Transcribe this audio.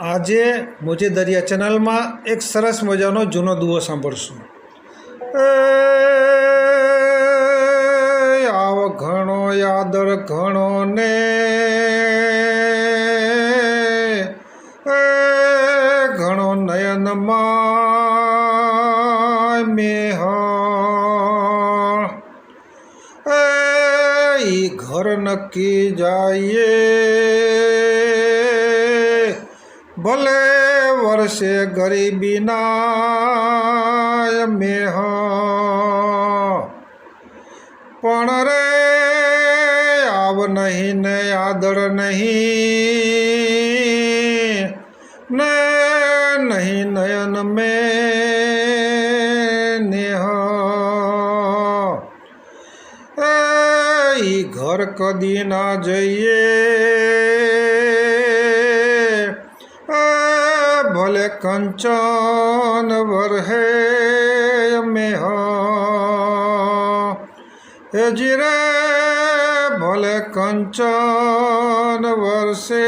આજે મોજે દરિયા ચેનલમાં એક સરસ મજાનો જૂનો દુઓ સાંભળશું. આવ ઘણો યાદર, ઘણો ને. ઘણો નયનમાં મેહ એ ઘર નક્કી જઈએ. ભલે વર્ષે ગરીબીના મેહ. પણ રે આવ નહીં ને આદર નહીં. ને નહીં નયન મેં નેહ ઘર કદી ના જઈએ. ભલે કંચન વરહે મેહ એ જીરે ભલે કંચન મેહ